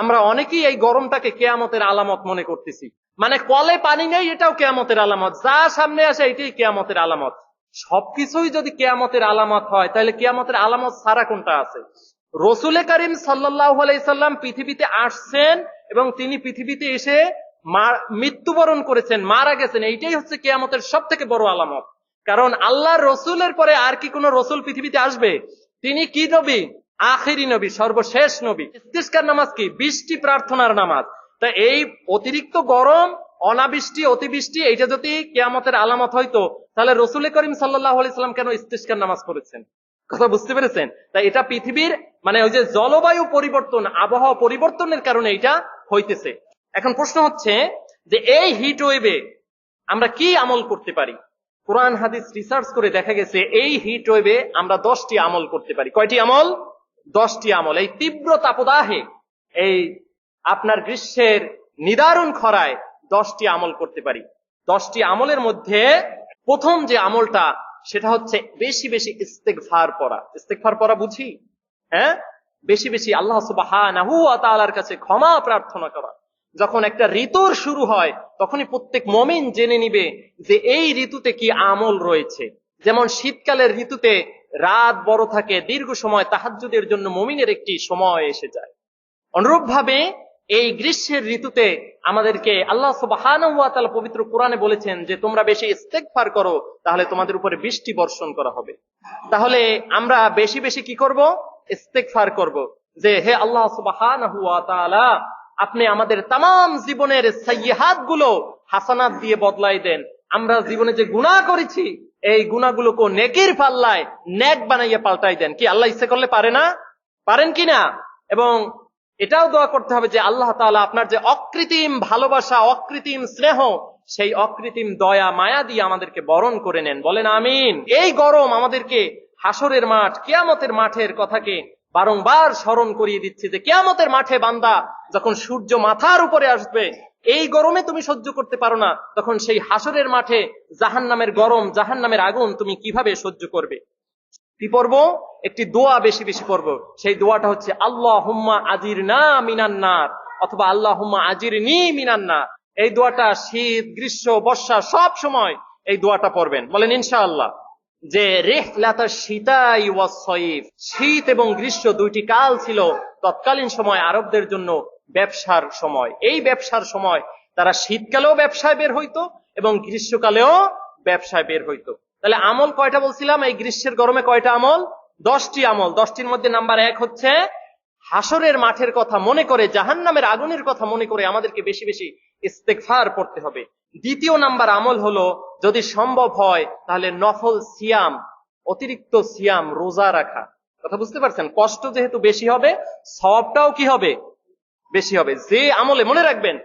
আমরা অনেকেই এই গরমটাকে কেয়ামতের আলামত মনে করতেছি। মানে কলে পানি নেই, এটাও কেয়ামতের আলামত। যা সামনে আসে, এটাই কেয়ামতের আলামত। সবকিছুই যদি কেয়ামতের আলামত হয়, তাহলে কেয়ামতের আলামত সারা কোনটা আছে? রসুলে করিম আলাইসাল্লাম পৃথিবীতে আসছেন এবং তিনি পৃথিবীতে এসে মৃত্যুবরণ করেছেন, মারা গেছেন। এইটাই হচ্ছে কেয়ামতের সব থেকে বড় আলামত। কারণ আল্লাহর রসুলের পরে আর কি কোন রসুল পৃথিবীতে আসবে? তিনি কি নবী? আখেরি নবী, সর্বশেষ নবী। ইস্তিস্কার নামাজ কি? বৃষ্টি প্রার্থনার নামাজ। তা এই অতিরিক্ত গরম, অনাবৃষ্টি, অতিবৃষ্টি, এইটা যদি কেয়ামতের আলামত হয়তো তাহলে রসুল করিম সাল্লাহ আলাইসাল্লাম কেন ইস্তিস্কার নামাজ করেছেন কথা বুঝতে পেরেছেন? তাই এটা পৃথিবীর মানে ওই যে জলবায়ু পরিবর্তন, আবহাওয়া পরিবর্তনের কারণে এটা হইতেছে। এখন প্রশ্ন হচ্ছে যে এই হিট ওয়েভে আমরা কি আমল করতে পারি? কোরআন, হাদিস রিসার্চ করে দেখা গেছে, এই হিট ওয়েভে আমরা দশটি আমল করতে পারি। কয়টি আমল? দশটি আমল, এই তীব্র তাপদাহে, এই আপনার গ্রীষ্মের নিদারুণ খরায় দশটি আমল করতে পারি। দশটি আমলের মধ্যে প্রথম যে আমলটা, সেটা হচ্ছে বেশি বেশি ইস্তেকফার পড়া। ইস্তেকফার পড়া বুঝি? হ্যাঁ? বেশি বেশি আল্লাহ তাআলার কাছে ক্ষমা প্রার্থনা করা। যখন একটা ঋতুর শুরু হয়, তখনই প্রত্যেক মমিন জেনে নিবে যে এই ঋতুতে কি আমল রয়েছে। যেমন শীতকালের ঋতুতে রাত বড় থাকে, দীর্ঘ সময় তাহাজ্জুদের জন্য মমিনের একটি সময় এসে যায়। অনুরূপ ভাবে এই গ্রীষ্মের ঋতুতে আমাদেরকে আল্লাহ তাআলা পবিত্র কোরআনে বলেছেন যে, তোমরা বেশি ইস্তেগফার করো, তাহলে তোমাদের উপরে বৃষ্টি বর্ষণ করা হবে। তাহলে আমরা বেশি বেশি কি করব? ইস্তেগফার করব। যে, হে আল্লাহ তাআলা, আপনি আমাদের তাম জীবনের সাইয়্যাহাতগুলো হাসানাত দিয়ে বদলাই দেন। আমরা জীবনে যে গুনাহ করেছি, এই গুনাহগুলোকে নেকির পাল্লায় নেক বানাইয়া পাল্টাই দেন। কি আল্লাহ ইচ্ছে করলে পারে না? পারেন কি না? এবং এটাও দোয়া করতে হবে যে আল্লাহ তাআলা আপনার যে অকৃত্রিম ভালোবাসা, অকৃত্রিম স্নেহ, সেই অকৃত্রিম দয়া, মায়া দিয়ে আমাদেরকে বরণ করে নেন। বলেন আমিন। এই গরম আমাদেরকে হাসরের মাঠ, কেয়ামতের মাঠের কথাকে বারংবার স্মরণ করিয়ে দিচ্ছে যে কেয়ামতের মাঠে বান্দা যখন সূর্য মাথার উপরে আসবে এই গরমে তুমি সহ্য করতে পারো না, তখন সেই হাসরের মাঠে জাহান নামের গরম জাহান নামের আগুন তুমি কীভাবে সহ্য করবে? কি পড়ব একটি দোয়া বেশি বেশি পড়ব সেই দোয়াটা হচ্ছে আল্লাহ হুম্মা আজির না মিনান্নার অথবা আল্লাহ হুম্মা আজির নি মিনান্নার এই দোয়াটা শীত, গ্রীষ্ম, বর্ষা সব সময় এই দোয়াটা পড়বেন। বলেন, ইনশাআল্লাহ, যে, রেহলাতা শীতাই ওয়াসইফ শীত এবং গ্রীষ্ম দুইটি কাল ছিল তৎকালীন সময় আরবদের জন্য ব্যবসার সময়। এই ব্যবসার সময় তারা শীতকালেও ব্যবসায় বের হইতো এবং গ্রীষ্মকালেও ব্যবসায় বের হইতো। তাহলে আমল কয়টা বলছিলাম? এই গ্রীষ্মের গরমে কয়টা আমল? দশটি আমল। দশটির মধ্যে নাম্বার এক হচ্ছে হাসরের মাঠের কথা মনে করে জাহান নামের আগুনের কথা মনে করে আমাদেরকে বেশি বেশি ইস্তেকফার পড়তে হবে। দ্বিতীয় নাম্বার আমল হলো, যদি সম্ভব হয়, তাহলে নফল সিয়াম, অতিরিক্ত সিয়াম রোজা রাখা। কথা বুঝতে পারছেন? কষ্ট যেহেতু বেশি হবে সবটাও কি হবে? বেশি হবে। যে আমলে, মনে রাখবেন,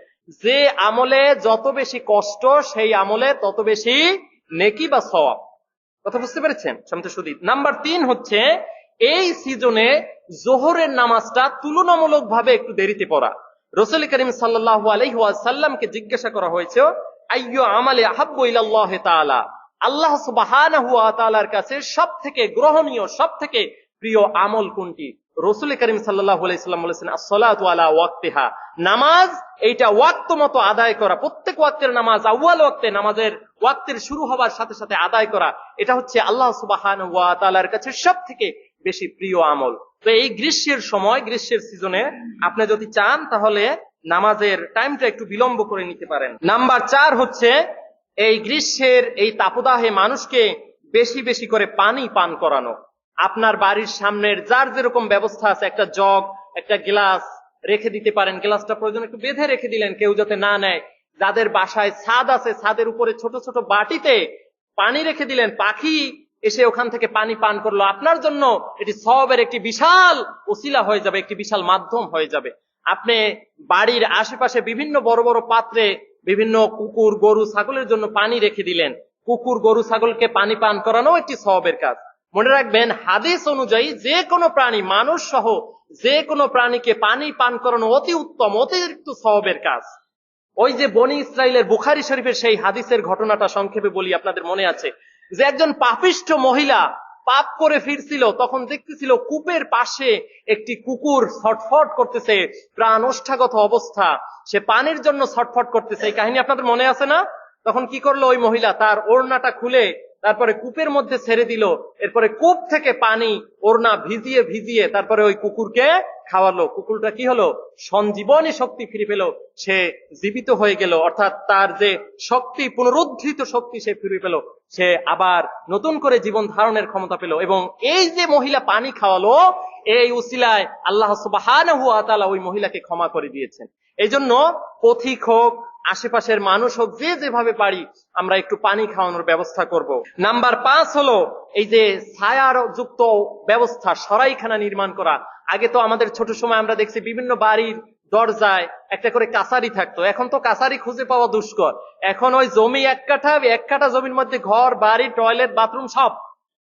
যে আমলে যত বেশি কষ্ট, সেই আমলে তত বেশি নেকি বা সওয়াব। কথা বুঝতে পেরেছেন? সমিত সুদীপ। নাম্বার তিন হচ্ছে, এই সিজনে জোহরের নামাজটা তুলনামূলক ভাবে একটু দেরিতে পড়া। রসুল করিম সাল্লাহ আলহাসাল্লামকে জিজ্ঞাসা করা হয়েছে আমালে আল্লাহ কাছে সব থেকে গ্রহণীয় সব থেকে প্রিয় আমল কোনটি? রসুল করিম সাল্লাহ বলেছেন ওয়াক্তিহা। নামাজ এইটা ওয়াক্ত মতো আদায় করা, প্রত্যেক ওয়াক্তের নামাজ, আউয়াল ওয়াক্তে নামাজের ওয়াক্তের শুরু হবার সাথে সাথে আদায় করা, এটা হচ্ছে আল্লাহ সুবাহান ওয়া কাছে সব থেকে বেশি প্রিয় আমল। তো এই গ্রীষ্মের সময়, গ্রীষ্মের সিজনে আপনি যদি চান, তাহলে নামাজের টাইমটা একটু বিলম্ব করে নিতে পারেন। নাম্বার চার হচ্ছে, এই গ্রীষ্মের এই তাপদাহে মানুষকে বেশি বেশি করে পানি পান করানো। আপনার বাড়ির সামনের যার যেরকম ব্যবস্থা আছে, একটা জগ, একটা গ্লাস রেখে দিতে পারেন। গ্লাসটা প্রয়োজন একটু বেঁধে রেখে দিলেন কেউ যাতে না নেয়। যাদের বাসায় ছাদ আছে, ছাদের উপরে ছোট ছোট বাটিতে পানি রেখে দিলেন, পাখি এসে ওখান থেকে পানি পান করল। আপনার জন্য এটি সবের একটি বিশাল ওসিলা হয়ে যাবে, একটি বিশাল মাধ্যম হয়ে যাবে। আপনি বাড়ির আশেপাশে বিভিন্ন বড় বড় পাত্রে বিভিন্ন কুকুর, গরু, ছাগলের জন্য পানি রেখে দিলেন। কুকুর, গরু, ছাগলকে পানি পান করানো একটি সবের কাজ। মনে রাখবেন, হাদিস অনুযায়ী যে কোনো প্রাণী, মানুষ সহ যে কোনো প্রাণীকে পানি পান করানো অতি উত্তম, অতিরিক্ত সহবের কাজ। ওই যে বনি ইসরায়েলের বুখারি শরীফের সেই হাদিসের ঘটনাটা সংক্ষেপে বলি, আপনাদের মনে আছে। যে একজন পাপিষ্ঠ মহিলা পাপ করে ফিরছিল, তখন দেখতেছিল কূপের পাশে একটি কুকুর ছটফট করতেছে, প্রাণ ওষ্ঠাগত অবস্থা। সে পানির জন্য ছটফট করতেছে, এই কাহিনী আপনাদের মনে আছে না? তখন কি করল ওই মহিলা, তার ওড়নাটা খুলে তারপরে কূপের মধ্যে ছেড়ে দিল। এরপরে কূপ থেকে পানি ওড়না ভিজিয়ে ভিজিয়ে তারপরে ওই কুকুরকে খাওয়ালো। কুকুরটা কি হলো? সঞ্জীবনী শক্তি ফিরে পেল। সে জীবিত হয়ে গেল। অর্থাৎ তার যে শক্তি, পুনরুদ্ধৃত শক্তি সে ফিরে পেল। সে আবার নতুন করে জীবন ধারণের ক্ষমতা পেল এবং এই যে মহিলা পানি খাওয়ালো, এই উসিলায় আল্লাহ ওয়া ওই মহিলাকে ক্ষমা করে দিয়েছেন। এই জন্য পথিক হোক আশেপাশের মানুষ হোক, যে যেভাবে পারি আমরা একটু পানি খাওয়ানোর ব্যবস্থা করব। নাম্বার পাঁচ হলো এই যে ছায়ার যুক্ত ব্যবস্থা, সরাইখানা নির্মাণ করা। আগে তো আমাদের ছোট সময় আমরা দেখছি বিভিন্ন বাড়ির দরজায় একটা করে কাছারি থাকতো। এখন তো কাছারি খুঁজে পাওয়া দুষ্কর। এখন ওই জমি এক কাঠা এক কাঠা জমির মধ্যে ঘর, বাড়ি, টয়লেট, বাথরুম সব।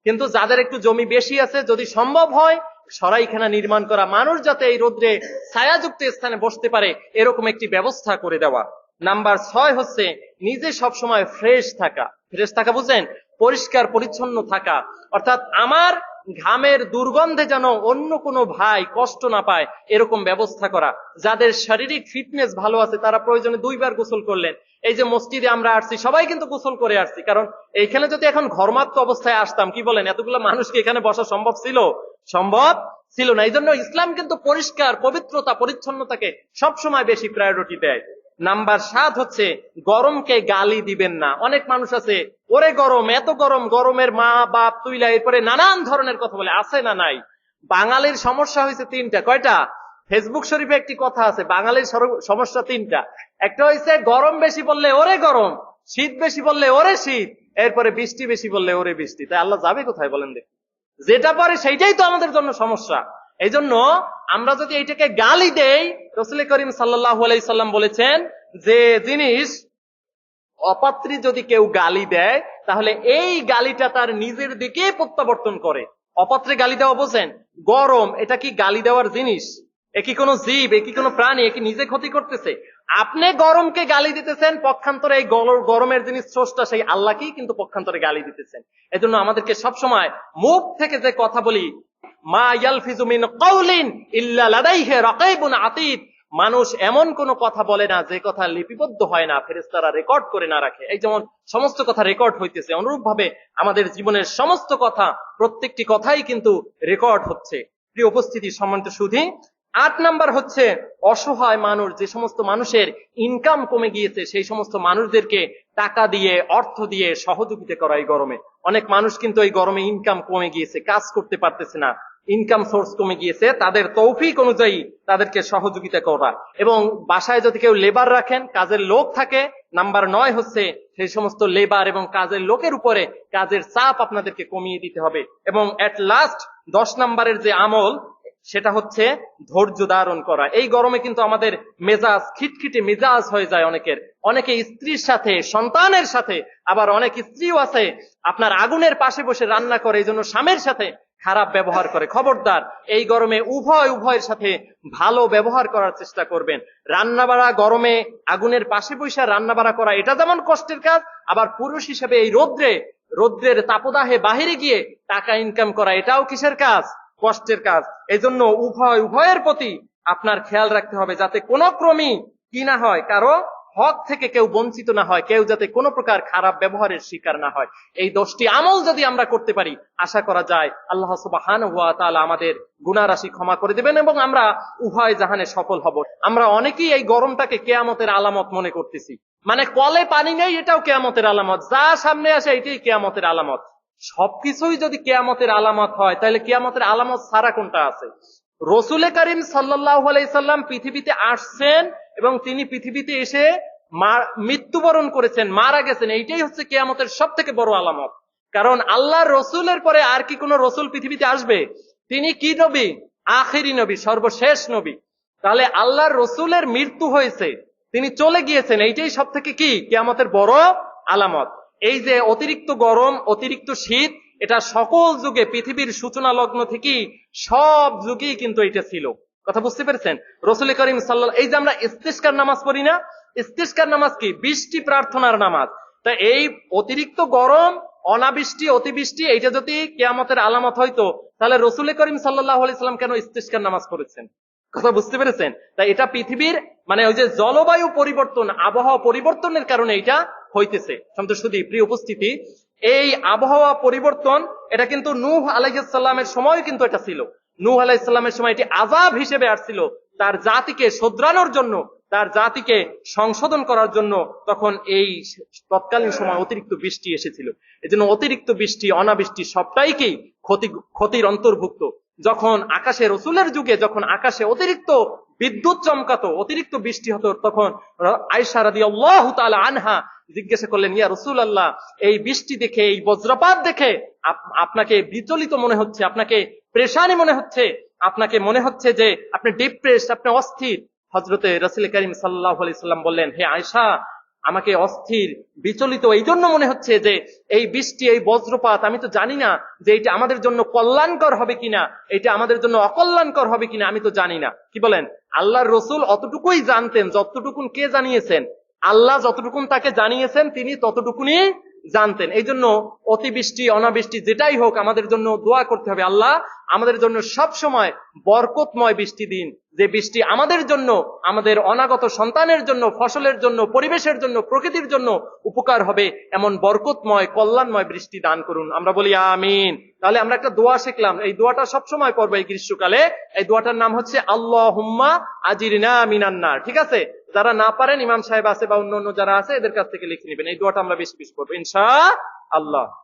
কিন্তু যাদের একটু জমি বেশি আছে, যদি সম্ভব হয়, সরাইখানা নির্মাণ করা। মানুষ যাতে এই রোদ্রে ছায়াযুক্ত স্থানে বসতে পারে, এরকম একটি ব্যবস্থা করে দেওয়া। নাম্বার ছয় হচ্ছে নিজে সবসময় ফ্রেশ থাকা। ফ্রেশ থাকা বুঝেন পরিষ্কার, পরিচ্ছন্ন থাকা। অর্থাৎ আমার ঘামের দুর্গন্ধে যেন অন্য কোনো ভাই কষ্ট না পায় এরকম ব্যবস্থা করা। যাদের শারীরিক ফিটনেস ভালো আছে, তারা প্রয়োজনে দুইবার গোসল করলেন। এই যে মসজিদে আমরা আসছি, সবাই কিন্তু গোসল করে আসছি। কারণ এইখানে যদি এখন ঘর্মাত্ম অবস্থায় আসতাম, কি বলেন? এতগুলো মানুষকে এখানে বসা সম্ভব ছিল? সম্ভব ছিল না। এই জন্য ইসলাম কিন্তু পরিষ্কার, পবিত্রতা, পরিচ্ছন্নতাকে সবসময় বেশি প্রায়োরিটি দেয়। নাম্বার সাত হচ্ছে, গরমকে গালি দিবেন না। অনেক মানুষ আছে, ওরে গরম, এত গরম, গরমের মা, বাপ, তুইলা এরপরে নানান ধরনের কথা বলে। আছে না নাই? বাঙালির সমস্যা হয়েছে তিনটা। কয়টা? ফেসবুক শরীফে একটি কথা আছে, বাঙালির সমস্যা তিনটা। একটা হয়েছে গরম বেশি বললে ওরে গরম, শীত বেশি বললে ওরে শীত, এরপরে বৃষ্টি বেশি বললে ওরে বৃষ্টি। তাই আল্লাহ যাবে কোথায় বলেন দেখি? যেটা পারে সেইটাই তো আমাদের জন্য সমস্যা। এই জন্য আমরা যদি এইটাকে গালি দেই, রসুল করিম সাল্লাহ সাল্লাম বলেছেন যে জিনিস অপাত্রী যদি কেউ গালি দেয়, তাহলে এই গালিটা তার নিজের দিকে প্রত্যাবর্তন করে। অপাত্রে গালি দেওয়া বোঝেন? গরম, এটা কি গালি দেওয়ার জিনিস? এ কি কোনো জীব, এ কি কোনো প্রাণী, এ কি নিজে ক্ষতি করতেছে? আপনি গরমকে গালি দিতেছেন, পক্ষান্তরে এই গরমের জিনিস স্রষ্টা, সেই আল্লাহকেই কিন্তু পক্ষান্তরে গালি দিতেছেন। এজন্য আমাদেরকে সবসময় মুখ থেকে যে কথা বলি মিন মানুষ এমন কোন কথা বলে না, যে কথা লিপিবদ্ধ হয় না, ফেরেশতারা রেকর্ড করে না রাখে। এই যেমন সমস্ত কথা রেকর্ড হইতেছে অনুরূপ ভাবে আমাদের জীবনের সমস্ত কথা, প্রত্যেকটি কথাই কিন্তু রেকর্ড হচ্ছে। প্রিয় উপস্থিতি, সম্মানিত সুধী, আট নাম্বার হচ্ছে অসহায় মানুষ, যে সমস্ত মানুষের ইনকাম কমে গিয়েছে, সেই সমস্ত মানুষদেরকে টাকা দিয়ে, অর্থ দিয়ে সহযোগিতা করা এই গরমে। অনেক মানুষ কিন্তু এই গরমে ইনকাম কমে গিয়েছে, কাজ করতে পারতেছে না। ইনকাম সোর্স কমে গিয়েছে, তাদের তৌফিক অনুযায়ী তাদেরকে সহযোগিতা করা। এবং বাসায় যদি কেউ লেবার রাখেন, কাজের লোক থাকে নাম্বার নয় হচ্ছে সেই সমস্ত লেবার এবং কাজের লোকের উপরে কাজের চাপ আপনাদেরকে কমিয়ে দিতে হবে। এবং এট লাস্ট দশ নাম্বারের যে আমল, সেটা হচ্ছে ধৈর্য ধারণ করা। এই গরমে কিন্তু আমাদের মেজাজ, খিটখিটে মেজাজ হয়ে যায় অনেকের। অনেকে স্ত্রীর সাথে, সন্তানের সাথে, আবার অনেক স্ত্রীও আছে, আপনার আগুনের পাশে বসে রান্না করে, এই জন্য স্বামীর সাথে খারাপ ব্যবহার করে। খবরদার, এই গরমে উভয় উভয়ের সাথে ভালো ব্যবহার করার চেষ্টা করবেন। রান্না বাড়া গরমে আগুনের পাশে বসে রান্না বাড়া করা, এটা যেমন কষ্টের কাজ, আবার পুরুষ হিসেবে এই রৌদ্রে, রৌদ্রের তাপদাহে বাহিরে গিয়ে টাকা ইনকাম করা, এটাও কিসের কাজ? কষ্টের কাজ। এই জন্য উভয় উভয়ের প্রতি আপনার খেয়াল রাখতে হবে, যাতে কোনো ক্রমই কি না হয়। কারও হক থেকে কেউ বঞ্চিত না হয়, কেউ যাতে কোনো প্রকার খারাপ ব্যবহারের শিকার না হয়। এই দশটি আমল যদি আমরা করতে পারি, আশা করা যায় আল্লাহ সুবাহান হুয়া তাআলা আমাদের গুণারাশি ক্ষমা করে দেবেন এবং আমরা উভয় জাহানে সফল হব। আমরা অনেকেই এই গরমটাকে কেয়ামতের আলামত মনে করতেছি। মানে কলে পানি নেই, এটাও কেয়ামতের আলামত। যা সামনে আসে, এটাই কেয়ামতের আলামত। সবকিছুই যদি কেয়ামতের আলামত হয়, তাহলে কেয়ামতের আলামত সারা কোনটা আছে? রসুলে করিম সাল্লাহ আলাইসাল্লাম পৃথিবীতে আসছেন এবং তিনি পৃথিবীতে এসে মৃত্যুবরণ করেছেন, মারা গেছেন। এইটাই হচ্ছে কেয়ামতের সব থেকে বড় আলামত। কারণ আল্লাহর রসুলের পরে আর কি কোন রসুল পৃথিবীতে আসবে? তিনি কি নবী? আখেরি নবী, সর্বশেষ নবী। তাহলে আল্লাহর রসুলের মৃত্যু হয়েছে, তিনি চলে গিয়েছেন, এইটাই সব থেকে কি? কেয়ামতের বড় আলামত। এই যে অতিরিক্ত গরম, অতিরিক্ত শীত এটা সকল যুগে পৃথিবীর সূচনা লগ্ন থেকেই সব যুগেই কিন্তু এটা ছিল। কথা বুঝতে পেরেছেন? রসুল করিম সাল্লাহ এই যে আমরা ইস্তেস্কার নামাজ পড়ি না, ইস্তেস্কার নামাজ কি? বৃষ্টি প্রার্থনার নামাজ। তা এই অতিরিক্ত গরম, অনাবৃষ্টি, অতিবৃষ্টি, এইটা যদি কেয়ামতের আলামত হয়তো, তাহলে রসুল করিম সাল্লাহ আলাইসাল্লাম কেন ইস্তেস্কার নামাজ করেছেন কথা বুঝতে পেরেছেন? তাই এটা পৃথিবীর মানে ওই যে জলবায়ু পরিবর্তন, আবহাওয়া পরিবর্তনের কারণে এটা হইতেছে। সন্তোষী প্রিয় উপস্থিতি এই আবহাওয়া পরিবর্তন, এটা কিন্তু নূহ আলাইসাল্লামের সময় কিন্তু এটা ছিল। নূহ আলাইসাল্লামের সময় এটি আজাব হিসেবে আসছিল। তার জাতিকে শোধরানোর জন্য, তার জাতিকে সংশোধন করার জন্য তখন এই তৎকালীন সময় অতিরিক্ত বৃষ্টি এসেছিল। এজন্য অতিরিক্ত বৃষ্টি, অনাবৃষ্টি সবটাইকেই ক্ষতি, ক্ষতির অন্তর্ভুক্ত। যখন আকাশে, রসুলের যুগে যখন আকাশে অতিরিক্ত বিদ্যুৎ চমকাতো, অতিরিক্ত বৃষ্টি হতো। তখন আয়সা রাদি আল্লাহ আনহা জিজ্ঞাসা করলেন, ইয়া রসুল আল্লাহ এই বৃষ্টি দেখে, এই বজ্রপাত দেখে আপনাকে বিচলিত মনে হচ্ছে, আপনাকে প্রেশানি মনে হচ্ছে, আপনাকে মনে হচ্ছে যে আপনি ডিপ্রেস আপনি অস্থির। হজরতে রসুল করিম সাল্লাহ সাল্লাম বললেন, হে আয়সা আমাকে অস্থির, বিচলিত এই জন্য মনে হচ্ছে যে এই বৃষ্টি, এই বজ্রপাত, আমি তো জানি না যে এটা আমাদের জন্য কল্যাণকর হবে কিনা, এটা আমাদের জন্য অকল্যাণকর হবে কিনা, আমি তো জানি না। কি বলেন? আল্লাহর রসুল অতটুকুই জানতেন, যতটুকুন কে জানিয়েছেন। আল্লাহ যতটুকুন তাকে জানিয়েছেন, তিনি ততটুকুনি জানতেন। এই জন্য অতিবৃষ্টি, অনাবৃষ্টি, যেটাই হোক, আমাদের জন্য দোয়া করতে হবে আল্লাহ আমাদের জন্য সব সময় বরকতময় বৃষ্টি দিন। যে বৃষ্টি আমাদের জন্য, আমাদের অনাগত সন্তানের জন্য, ফসলের জন্য, পরিবেশের জন্য, প্রকৃতির জন্য উপকার হবে, এমন বরকতময়, কল্যাণময় বৃষ্টি দান করুন। আমরা বলি আমিন। তাহলে আমরা একটা দোয়া শিখলাম। এই দোয়াটা সবসময় পড়ব এই গ্রীষ্মকালে। এই দোয়াটার নাম হচ্ছে আল্লাহ হুম্মা আজিরিনা মিনান্নার ঠিক আছে? যারা না পারেন, ইমাম সাহেব আছে বা অন্য অন্য যারা আছে, এদের কাছ থেকে লিখে নেবেন। এই দোয়াটা আমরা বেশি বেশি করব ইনশা আল্লাহ।